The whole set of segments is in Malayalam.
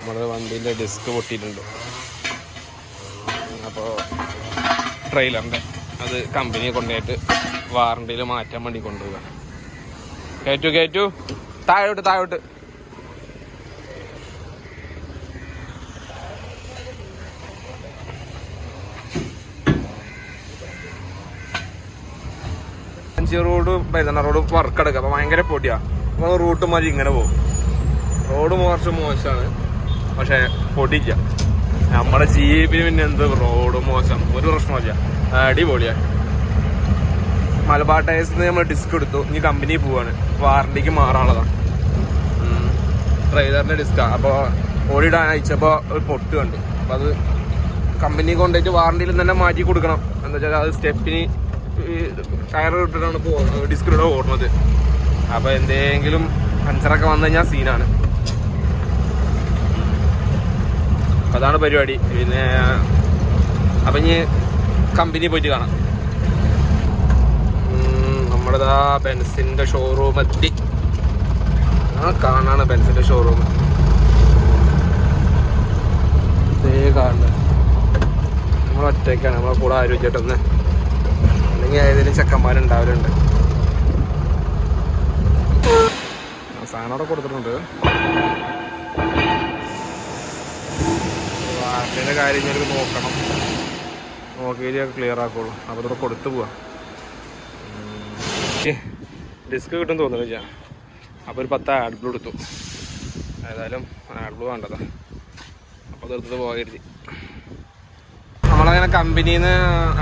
നമ്മുടെ വണ്ടീന്റെ ഡിസ്ക് പൊട്ടിയിട്ടുണ്ട്. അപ്പോൾ ട്രെയിലറിന്റെ അത് കമ്പനിയെ കൊണ്ടുപോയിട്ട് വാറണ്ടിയിൽ മാറ്റാൻ വേണ്ടി കൊണ്ടുപോകാം കയറ്റു കയറ്റു താഴോട്ട് താഴോട്ട്. അഞ്ച് റോഡ് പൈതണ്ണ റോഡ് വർക്ക് എടുക്കുക. അപ്പൊ ഭയങ്കര പൊടിയാ. അപ്പോൾ റൂട്ട് മാറി ഇങ്ങനെ പോകും. റോഡ് കുറച്ച് മോശമാണ് പക്ഷെ പൊടിക്ക. നമ്മുടെ ജീപ്പിന് പിന്നെ എന്ത് റോഡ് മോശം. ഒരു പ്രശ്നമില്ല അടിപൊളിയാ. മലബാർ ടയേഴ്സിന് നമ്മൾ ഡിസ്ക് എടുത്തു. ഇനി കമ്പനി പോവാണ്. വാറണ്ടിക്ക് മാറാനുള്ളതാണ് ട്രെയിലറിന്റെ ഡിസ്കാണ് അപ്പോൾ ഓടിയിടാൻ അയച്ചപ്പോൾ ഒരു പൊട്ട് കണ്ടു. അപ്പോൾ അത് കമ്പനി കൊണ്ടുപോയിട്ട് വാറണ്ടിയിൽ തന്നെ മാറ്റി കൊടുക്കണം. എന്താ വെച്ചാൽ അത് സ്റ്റെപ്പിന് ടയർ ഇട്ടിട്ടാണ് ഡിസ്കിലൂടെ ഓടുന്നത് അപ്പോൾ എന്തെങ്കിലും പഞ്ചറൊക്കെ വന്നു കഴിഞ്ഞാൽ സീനാണ് അപ്പം അതാണ് പരിപാടി. പിന്നെ അപ്പം ഇനി കമ്പനി പോയിട്ട് കാണാം. നമ്മളിതാ ബെൻസിന്റെ ഷോറൂം എത്തി. ആ കാണാണ് ബെൻസിന്റെ ഷോറൂം ഇതേ കാണുന്നത് നമ്മൾ ഒറ്റയ്ക്കാണ് നമ്മളെ കൂടെ ആരോഗ്യമായിട്ടൊന്ന്. അല്ലെങ്കിൽ ഏതെങ്കിലും ചെക്കന്മാരുണ്ടാവലുണ്ട്. സാധനം അവിടെ കൊടുത്തിട്ടുണ്ട്. വാർത്തയുടെ കാര്യം ഞാൻ നോക്കണം. നോക്കിയിട്ട് ക്ലിയർ ആക്കുള്ളൂ. അപ്പോൾ ഇവിടെ കൊടുത്തു പോവാം. ഡിസ്ക് കിട്ടും തോന്നുന്നില്ല അപ്പോൾ ഒരു പത്ത് ആഡ് ബ്ലൂ എടുത്തു. ഏതായാലും ആഡ് ബ്ലൂ വേണ്ടതാ. അപ്പോൾ അതെടുത്തത് പോകരുത് നമ്മളങ്ങനെ കമ്പനിയിൽ നിന്ന്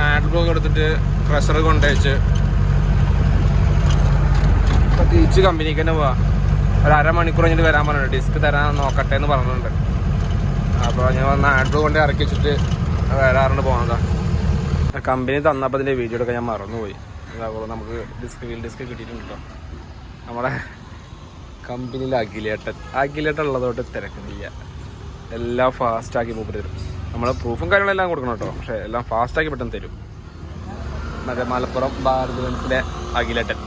ആഡ് ബ്ലൂ എടുത്തിട്ട് പ്രഷർ കൊണ്ടുവച്ച് തിരിച്ച് കമ്പനിക്ക് തന്നെ പോവാം. ഒരു അരമണിക്കൂർ കഴിഞ്ഞിട്ട് വരാൻ പറഞ്ഞിട്ടുണ്ട്. ഡിസ്ക് തരാൻ നോക്കട്ടെ എന്ന് പറഞ്ഞിട്ടുണ്ട്. അപ്പോൾ ഞാൻ നാട്ടിൽ കൊണ്ട് ഇറക്കി വെച്ചിട്ട് വരാറുണ്ട് പോകുന്നതാ കമ്പനി തന്നപ്പോൾ അതിന്റെ വീഡിയോ എടുക്കാൻ ഞാൻ മറന്നുപോയി. അതേപോലെ നമുക്ക് ഡിസ്ക് വീൽ ഡിസ്ക് കിട്ടിയിട്ടുണ്ടോ കേട്ടോ നമ്മുടെ കമ്പനിയിൽ അഖിലേട്ടൻ. ഉള്ളതോട്ട് തിരക്കുന്നില്ല. എല്ലാം ഫാസ്റ്റാക്കി മൂപ്പർ തരും. നമ്മൾ പ്രൂഫും കാര്യങ്ങളെല്ലാം കൊടുക്കണം കേട്ടോ. പക്ഷേ എല്ലാം ഫാസ്റ്റാക്കി പെട്ടെന്ന് തരും. മറ്റേ മലപ്പുറം ഭാരത് ബെൻസിലെ അഖിലേട്ടൻ.